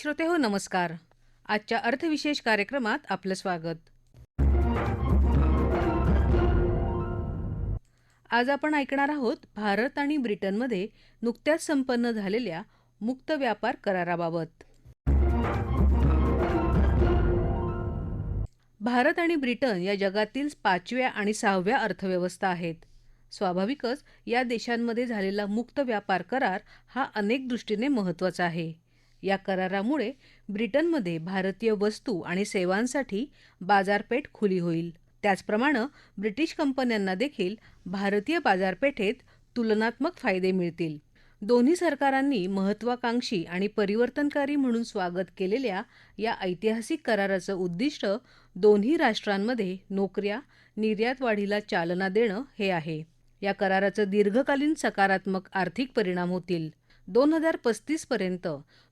श्रोते हो नमस्कार. आजच्या अर्थविशेष कार्यक्रमात आपलं स्वागत. आज आपण ऐकणार आहोत भारत आणि ब्रिटनमध्ये नुकत्याच संपन्न झालेल्या मुक्त व्यापार कराराबाबत. भारत आणि ब्रिटन या जगातील पाचव्या आणि सहाव्या अर्थव्यवस्था आहेत. स्वाभाविकच या देशांमध्ये झालेला मुक्त व्यापार करार हा अनेक दृष्टीने महत्त्वाचा आहे. या करारामुळे ब्रिटनमध्ये भारतीय वस्तू आणि सेवांसाठी बाजारपेठ खुली होईल. त्याचप्रमाणे ब्रिटिश कंपन्यांना देखील भारतीय बाजारपेठेत तुलनात्मक फायदे मिळतील. दोन्ही सरकारांनी महत्वाकांक्षी आणि परिवर्तनकारी म्हणून स्वागत केलेल्या या ऐतिहासिक कराराचं उद्दिष्ट दोन्ही राष्ट्रांमध्ये नोकऱ्या निर्यात वाढीला चालना देणं हे आहे. या कराराचं दीर्घकालीन सकारात्मक आर्थिक परिणाम होतील. दोन हजार पस्तीसपर्यंत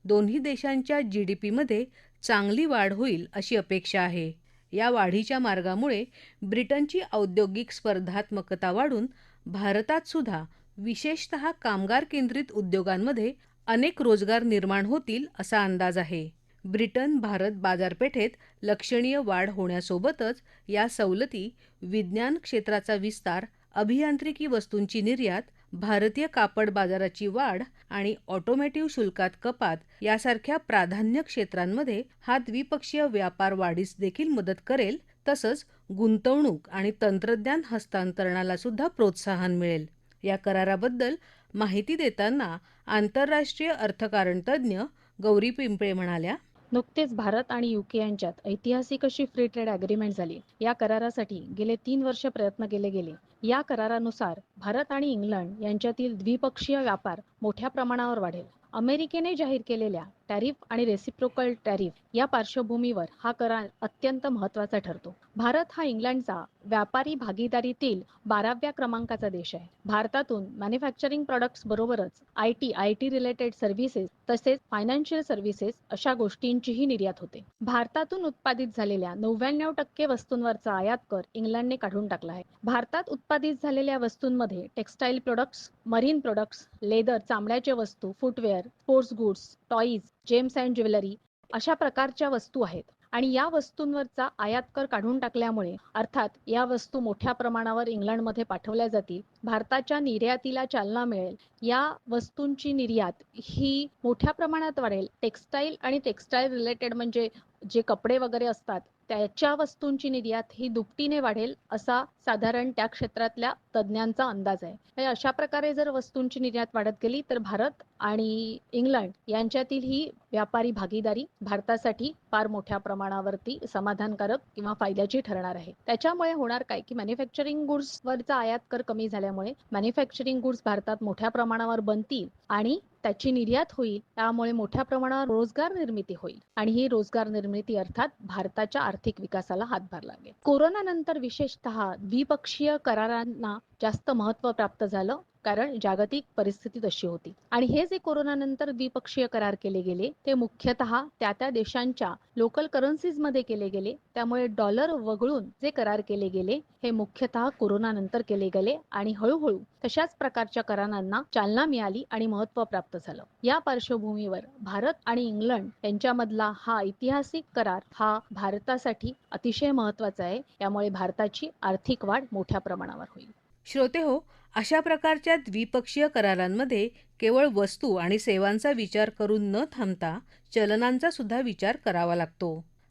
दोन्ही देशांच्या जी डी पीमध्ये चांगली वाढ होईल अशी अपेक्षा आहे. या वाढीच्या मार्गामुळे ब्रिटनची औद्योगिक स्पर्धात्मकता वाढून भारतात सुद्धा विशेषत कामगार केंद्रित उद्योगांमध्ये अनेक रोजगार निर्माण होतील असा अंदाज आहे. ब्रिटन भारत बाजारपेठेत लक्षणीय वाढ होण्यासोबतच या सवलती विज्ञान क्षेत्राचा विस्तार अभियांत्रिकी वस्तूंची निर्यात भारतीय कापड बाजाराची वाढ आणि ऑटोमॅटिव्ह शुल्कात कपात यासारख्या प्राधान्य क्षेत्रांमध्ये हा द्विपक्षीय व्यापार वाढीस देखील मदत करेल तसंच गुंतवणूक आणि तंत्रज्ञान हस्तांतरणाला सुद्धा प्रोत्साहन मिळेल. या कराराबद्दल माहिती देताना आंतरराष्ट्रीय अर्थकारण तज्ज्ञ गौरी पिंपळे म्हणाल्या नुकतेच भारत आणि युके यांच्यात ऐतिहासिक अशी फ्री ट्रेड अग्रीमेंट झाली. या करारासाठी गेले तीन वर्ष प्रयत्न केले गेले. या करारानुसार भारत आणि इंग्लंड यांच्यातील द्विपक्षीय व्यापार मोठ्या प्रमाणावर वाढेल. अमेरिकेने जाहीर केलेल्या टॅरिफ आणि रेसिप्रोकल टॅरिफ या पार्श्वभूमीवर हा करार अत्यंत महत्त्वाचा ठरतो. भारत हा इंग्लंडचा व्यापारी भागीदारीतील बाराव्या क्रमांकाचा देश आहे. भारतातून मॅन्युफॅक्चरिंग प्रोडक्ट्स बरोबरच I T I T related services तसेच फायनान्शियल सर्व्हिसेस अशा गोष्टींचीही निर्यात होते. भारतातून उत्पादित झालेल्या नव्याण्णव टक्के वस्तूंवरचा आयात कर इंग्लंडने काढून टाकला आहे. भारतात उत्पादित झालेल्या वस्तूंमध्ये textile products marine products leather चामड्याचे वस्तू footwear sports goods toys gems and jewellery अशा प्रकारच्या वस्तू आहेत. आणि या वस्तूंवरचा आयात कर काढून टाकल्यामुळे अर्थात या वस्तू मोठ्या प्रमाणावर इंग्लंडमध्ये पाठवल्या जातील भारताच्या निर्यातीला चालना मिळेल या वस्तूंची निर्यात ही मोठ्या प्रमाणात वाढेल. टेक्स्टाईल आणि टेक्स्टाईल रिलेटेड म्हणजे जे कपडे वगैरे असतात त्याच्या वस्तूंची निर्यात ही दुपटीने वाढेल असा साधारण त्या क्षेत्रातल्या तज्ज्ञांचा अंदाज आहे. म्हणजे अशा प्रकारे जर वस्तूंची निर्यात वाढत गेली तर भारत आणि इंग्लंड यांच्यातील ही व्यापारी भागीदारी भारतासाठी फार मोठ्या प्रमाणावरती समाधानकारक किंवा फायद्याची ठरणार आहे. त्याच्यामुळे होणार काय की मॅन्युफॅक्चरिंग गुड्स वरचा आयात कर कमी झाल्यामुळे मॅन्युफॅक्चरिंग गुड्स भारतात मोठ्या प्रमाणावर बनतील आणि त्याची निर्यात होईल त्यामुळे मोठ्या प्रमाणावर रोजगार निर्मिती होईल आणि ही रोजगार निर्मिती अर्थात भारताच्या आर्थिक विकासाला हातभार लागेल. कोरोना नंतर विशेषतः द्विपक्षीय करारांना जास्त महत्त्व प्राप्त झालं. कारण जागतिक परिस्थिती तशी होती. आणि हे जे कोरोनानंतर द्विपक्षीय करार केले गेले ते मुख्यतः त्या त्या देशांच्या लोकल करन्सीजमध्ये केले गेले. त्यामुळे डॉलर वगळून जे करार केले गेले हे मुख्यतः कोरोनानंतर केले गेले आणि हळूहळू तशाच प्रकारच्या करारांना चालना मिळाली आणि महत्त्व प्राप्त झालं. या पार्श्वभूमीवर भारत आणि इंग्लंड यांच्यामधला हा ऐतिहासिक करार हा भारतासाठी अतिशय महत्त्वाचा आहे. त्यामुळे भारताची आर्थिक वाढ मोठ्या प्रमाणावर होईल. श्रोते हो अशा प्रकारच्या द्विपक्षीय करारांमध्ये केवळ वस्तू आणि सेवांचा विचार करून न थांबता चलनांचा सुद्धा विचार करावा लागतो.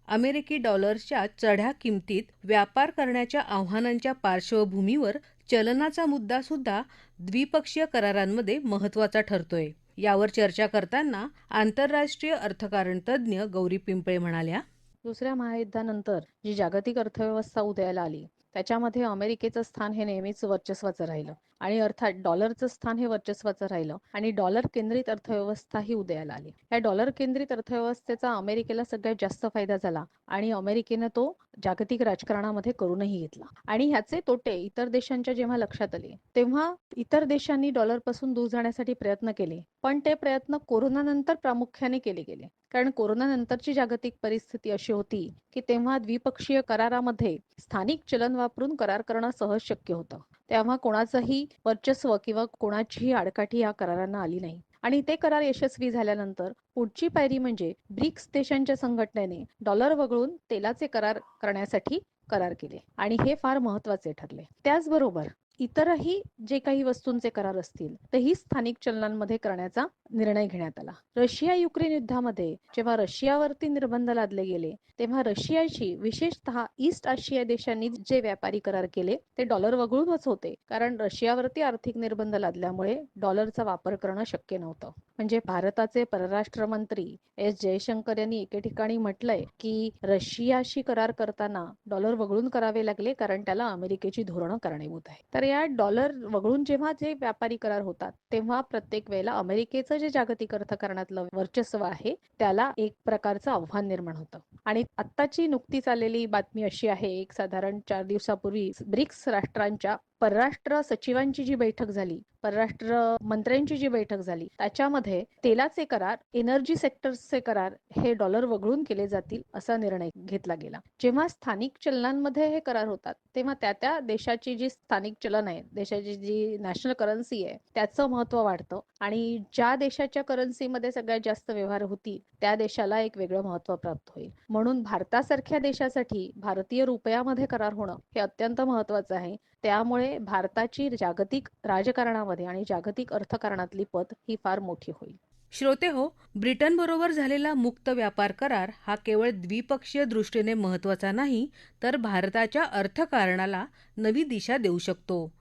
अमेरिकी डॉलर्सच्या चढ्या किमतीत व्यापार करण्याच्या आव्हानांच्या पार्श्वभूमीवर चलनाचा मुद्दा सुद्धा द्विपक्षीय करारांमध्ये महत्त्वाचा ठरतोय. यावर चर्चा करताना आंतरराष्ट्रीय अर्थकारण तज्ज्ञ गौरी पिंपळे म्हणाल्या दुसऱ्या महायुद्धानंतर जी जागतिक अर्थव्यवस्था उदयाला आली त्याच्यामध्ये अमेरिकेचं स्थान हे नेहमीच वर्चस्वाचं राहिलं. आणि अर्थात डॉलरचं स्थान हे वर्चस्वाचं राहिलं. आणि डॉलर केंद्रित अर्थव्यवस्था ही उदयाला आली. या डॉलर केंद्रित अर्थव्यवस्थेचा अमेरिकेला सगळ्यात जास्त फायदा झाला. आणि अमेरिकेनं तो जागतिक राजकारणामध्ये करूनही घेतला. आणि ह्याचे तोटे इतर देशांच्या जेव्हा लक्षात आले तेव्हा इतर देशांनी डॉलरपासून दूर जाण्यासाठी प्रयत्न केले. पण ते प्रयत्न कोरोना नंतर प्रामुख्याने केले गेले. कारण कोरोना नंतरची जागतिक परिस्थिती अशी होती की तेव्हा द्विपक्षीय करारामध्ये स्थानिक चलन वापरून करार करणं सहज शक्य होतं. तेव्हा कोणाचंही वर्चस्व किंवा कोणाचीही आडकाठी या करारांना आली नाही. आणि ते करार यशस्वी झाल्यानंतर पुढची पायरी म्हणजे ब्रिक्स देशांच्या संघटनेने डॉलर वगळून तेलाचे करार करण्यासाठी करार केले. आणि हे फार महत्त्वाचे ठरले. त्याचबरोबर इतरही जे काही वस्तूंचे करार असतील तेही स्थानिक चलनांमध्ये करण्याचा निर्णय घेण्यात आला. रशिया युक्रेन युद्धामध्ये जेव्हा रशियावरती निर्बंध लादले गेले तेव्हा रशियाशी विशेषतः ईस्ट आशिया देशांनी जे व्यापारी करार केले ते डॉलर वगळूनच होते. कारण रशियावरती आर्थिक निर्बंध लादल्यामुळे डॉलरचा वापर करणं शक्य नव्हतं. म्हणजे भारताचे परराष्ट्र मंत्री एस जयशंकर यांनी एके ठिकाणी म्हटलंय की रशियाशी करार करताना डॉलर वगळून करावे लागले कारण त्याला अमेरिकेची धोरणं कारणीभूत आहे तर या डॉलर वगळून जेव्हा जे व्यापारी करार होतात तेव्हा प्रत्येक वेळेला अमेरिकेचं जे जागतिक अर्थकारणातलं वर्चस्व आहे त्याला एक प्रकारचं आव्हान निर्माण होतं. आणि आत्ताची नुकतीच आलेली बातमी अशी आहे एक साधारण चार दिवसापूर्वी ब्रिक्स राष्ट्रांच्या परराष्ट्र सचिवांची जी बैठक झाली परराष्ट्र मंत्र्यांची जी बैठक झाली त्याच्यामध्ये तेलाचे करार एनर्जी सेक्टरचे करार हे डॉलर वगळून केले जातील असा निर्णय घेतला गेला. जेव्हा स्थानिक चलनांमध्ये हे करार होतात तेव्हा त्या त्या देशाची जी स्थानिक चलन आहे देशाची जी नॅशनल करन्सी आहे त्याचं महत्त्व वाढतं. आणि ज्या देशाच्या करन्सीमध्ये सगळ्यात जास्त व्यवहार होती त्या देशाला एक वेगळं महत्त्व प्राप्त होईल. म्हणून भारतासारख्या देशासाठी भारतीय रुपयामध्ये करार होणं हे अत्यंत महत्वाचं आहे. त्यामुळे भारताची जागतिक राजकारणामध्ये आणि जागतिक अर्थकारणातली पत ही फार मोठी होईल. श्रोते हो ब्रिटन बरोबर झालेला मुक्त व्यापार करार हा केवळ द्विपक्षीय दृष्टीने महत्त्वाचा नाही तर भारताच्या अर्थकारणाला नवी दिशा देऊ शकतो.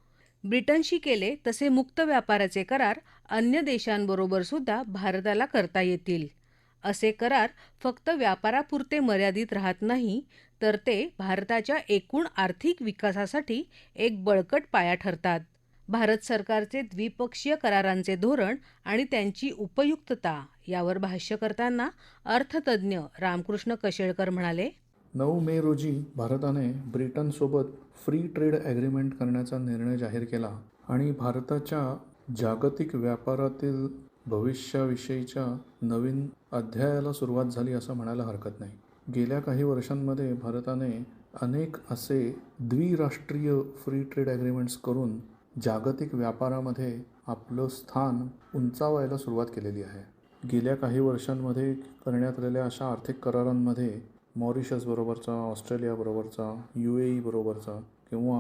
ब्रिटनशी केले तसे मुक्त व्यापाराचे करार अन्य देशांबरोबर सुद्धा भारताला करता येतील. असे करार फक्त व्यापारापुरते मर्यादित राहत नाही तर ते भारताच्या एकूण आर्थिक विकासासाठी एक बळकट पाया ठरतात. भारत सरकारचे द्विपक्षीय करारांचे धोरण आणि त्यांची उपयुक्तता यावर भाष्य करताना अर्थतज्ज्ञ रामकृष्ण कशेळकर म्हणाले नऊ मे रोजी भारताने ब्रिटनसोबत फ्री ट्रेड ॲग्रीमेंट करण्याचा निर्णय जाहीर केला आणि भारताच्या जागतिक व्यापारातील भविष्याविषयीच्या नवीन अध्यायाला सुरुवात झाली असं म्हणायला हरकत नाही. गेल्या काही वर्षांमध्ये भारताने अनेक असे द्विराष्ट्रीय फ्री ट्रेड ॲग्रीमेंट्स करून जागतिक व्यापारामध्ये आपलं स्थान उंचावायला सुरुवात केलेली आहे. गेल्या काही वर्षांमध्ये करण्यात आलेल्या अशा आर्थिक करारांमध्ये मॉरिशसबरोबरचा ऑस्ट्रेलियाबरोबरचा यू ए ईबरोबरचा किंवा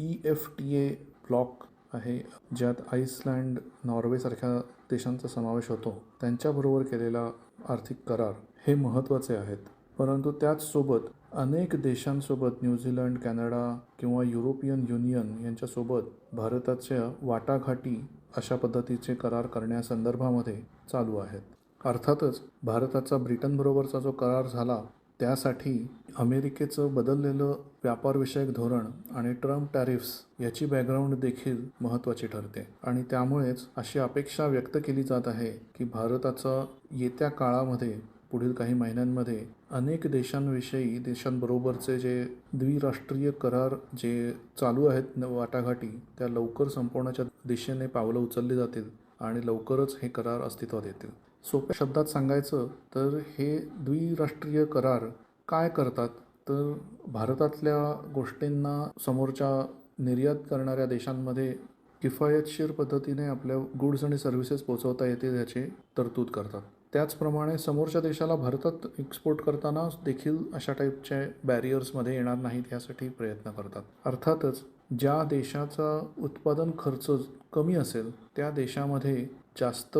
E F T A block आहे ज्यात आईसलँड नॉर्वेसारख्या देशांचा समावेश होतो. त्यांच्याबरोबर केलेला आर्थिक करार हे महत्त्वाचे आहेत. परंतु त्याचसोबत अनेक देशांसोबत न्यूझीलंड कॅनडा किंवा युरोपियन युनियन यांच्यासोबत भारताच्या वाटाघाटी अशा पद्धतीचे करार करण्यासंदर्भामध्ये चालू आहेत. अर्थातच भारताचा ब्रिटनबरोबरचा जो करार झाला त्यासाठी अमेरिकेचं बदललेलं व्यापारविषयक धोरण आणि ट्रम्प टॅरिफ्स याची बॅकग्राऊंड देखील महत्त्वाची ठरते. आणि त्यामुळेच अशी अपेक्षा व्यक्त केली जात आहे की भारताचा येत्या काळामध्ये पुढील काही महिन्यांमध्ये अनेक देशांविषयी देशांबरोबरचे जे द्विराष्ट्रीय करार जे चालू आहेत न वाटाघाटी त्या लवकर संपवण्याच्या दिशेने पावलं उचलली जातील आणि लवकरच हे करार अस्तित्वात येतील. सोप्या शब्दात सांगायचं तर हे द्विराष्ट्रीय करार काय करतात? तर भारतातल्या गोष्टींना समोरच्या निर्यात करणाऱ्या देशांमध्ये किफायतशीर पद्धतीने आपल्या गुड्स आणि सर्व्हिसेस पोचवता येते याची तरतूद करतात. त्याचप्रमाणे समोरच्या देशाला भारतात एक्सपोर्ट करताना देखील अशा टाईपचे बॅरियर्समध्ये येणार नाहीत यासाठी प्रयत्न करतात. अर्थातच ज्या देशाचा उत्पादन खर्च कमी असेल त्या देशामध्ये जास्त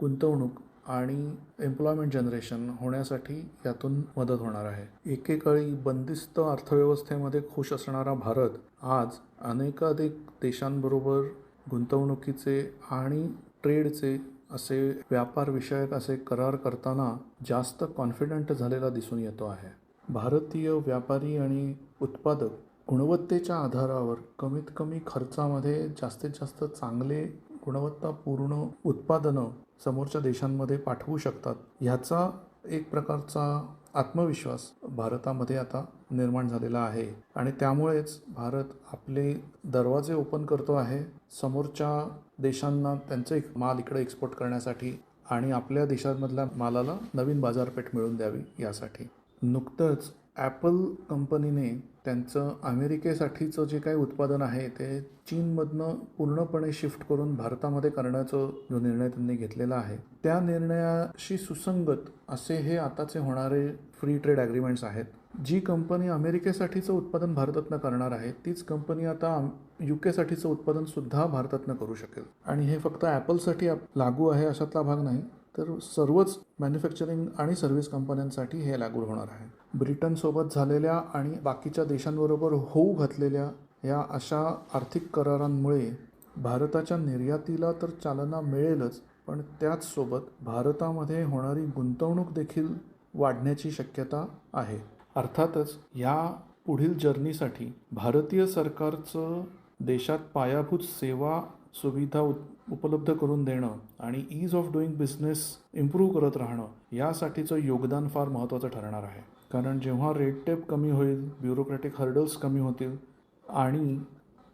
गुंतवणूक आणि एम्प्लॉयमेंट जनरेशन होण्यासाठी यातून मदत होणार आहे. एकेकाळी बंदिस्त अर्थव्यवस्थेमध्ये खुश असणारा भारत आज अनेकाधिक देशांबरोबर गुंतवणुकीचे आणि ट्रेडचे असे व्यापारविषयक असे करार करताना जास्त कॉन्फिडंट झालेला दिसून येतो आहे. भारतीय व्यापारी आणि उत्पादक गुणवत्तेच्या आधारावर कमीत कमी खर्चामध्ये जास्तीत जास्त चांगले गुणवत्तापूर्ण उत्पादनं समोरच्या देशांमध्ये पाठवू शकतात. ह्याचा एक प्रकारचा आत्मविश्वास भारतामध्ये आता निर्माण झालेला आहे. आणि त्यामुळेच भारत आपले दरवाजे ओपन करतो आहे. समोरच्या देशांना त्यांचे एक माल इकडे एक्सपोर्ट करण्यासाठी आणि आपल्या देशांमधल्या मालाला नवीन बाजारपेठ मिळून द्यावी यासाठी. नुकतंच ॲपल कंपनीने त्यांचं अमेरिकेसाठीचं जे काही उत्पादन आहे ते चीनमधनं पूर्णपणे शिफ्ट करून भारतामध्ये करण्याचा जो निर्णय त्यांनी घेतलेला आहे त्या निर्णयाशी सुसंगत असे हे आताचे होणारे फ्री ट्रेड ॲग्रीमेंट्स आहेत. जी कंपनी अमेरिकेसाठीचं उत्पादन भारतातनं करणार आहे तीच कंपनी आता यू केसाठीचं उत्पादनसुद्धा भारतातनं करू शकेल. आणि हे फक्त ॲपलसाठी लागू आहे अशातला भाग नाही तर सर्वच मॅन्युफॅक्चरिंग आणि सर्व्हिस कंपन्यांसाठी हे लागू होणार आहे. ब्रिटनसोबत झालेल्या आणि बाकीच्या देशांबरोबर होऊ घातलेल्या या अशा आर्थिक करारांमुळे भारताच्या निर्यातीला तर चालना मिळेलच पण त्याचसोबत भारतामध्ये होणारी गुंतवणूक देखील वाढण्याची शक्यता आहे. अर्थातच या पुढील जर्नीसाठी भारतीय सरकारचं देशात पायाभूत सेवा सुविधा उप उपलब्ध करून देणं आणि ease of doing business improve करत राहणं यासाठीचं योगदान फार महत्त्वाचं ठरणार आहे. कारण जेव्हा रेड टेप कमी होईल ब्युरोक्रॅटिक हर्डल्स कमी होतील आणि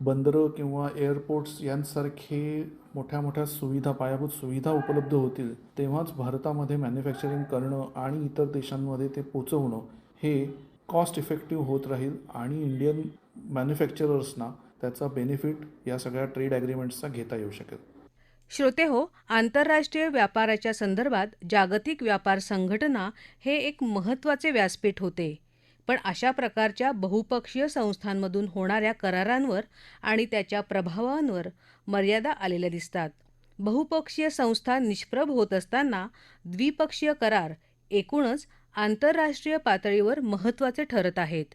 बंदरं किंवा एअरपोर्ट्स यांसारखे मोठ्या मोठ्या सुविधा पायाभूत सुविधा उपलब्ध होतील तेव्हाच भारतामध्ये मॅन्युफॅक्चरिंग करणं आणि इतर देशांमध्ये ते पोचवणं हे कॉस्ट इफेक्टिव्ह होत राहील आणि इंडियन मॅन्युफॅक्चरर्सना त्याचा बेनिफिट या सगळ्या ट्रेड ॲग्रीमेंट्सचा घेता येऊ शकेल. श्रोते हो आंतरराष्ट्रीय व्यापाराच्या संदर्भात जागतिक व्यापार संघटना हे एक महत्त्वाचे व्यासपीठ होते. पण अशा प्रकारच्या बहुपक्षीय संस्थांमधून होणाऱ्या करारांवर आणि त्याच्या प्रभावांवर मर्यादा आलेल्या दिसतात. बहुपक्षीय संस्था निष्प्रभ होत असताना द्विपक्षीय करार एकूणच आंतरराष्ट्रीय पातळीवर महत्त्वाचे ठरत आहेत.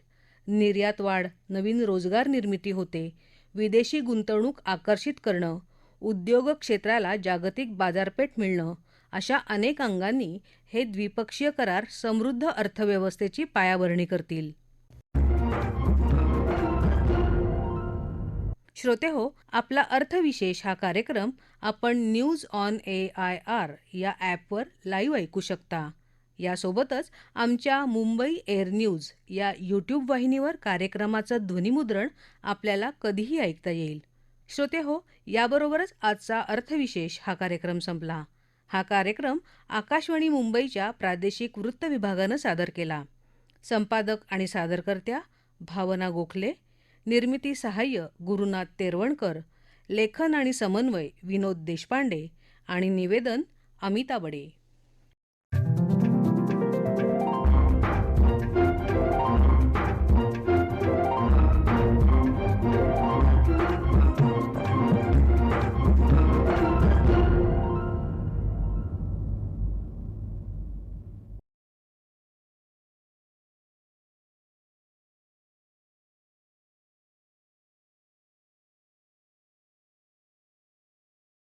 निर्यात वाढ नवीन रोजगार निर्मिती होते विदेशी गुंतवणूक आकर्षित करणं उद्योग क्षेत्राला जागतिक बाजारपेठ मिळणं अशा अनेक अंगांनी हे द्विपक्षीय करार समृद्ध अर्थव्यवस्थेची पायाभरणी करतील. श्रोते हो आपला अर्थविशेष हा कार्यक्रम आपण news on A I R या ॲपवर लाईव्ह ऐकू शकता. यासोबतच आमच्या मुंबई एअर न्यूज या यूट्यूब वाहिनीवर कार्यक्रमाचं ध्वनिमुद्रण आपल्याला कधीही ऐकता येईल. श्रोते हो याबरोबरच आजचा अर्थविशेष हा कार्यक्रम संपला. हा कार्यक्रम आकाशवाणी मुंबईच्या प्रादेशिक वृत्त विभागानं सादर केला. संपादक आणि सादरकर्त्या भावना गोखले निर्मिती सहाय्य गुरुनाथ तेरवणकर लेखन आणि समन्वय विनोद देशपांडे आणि निवेदन अमिता बडे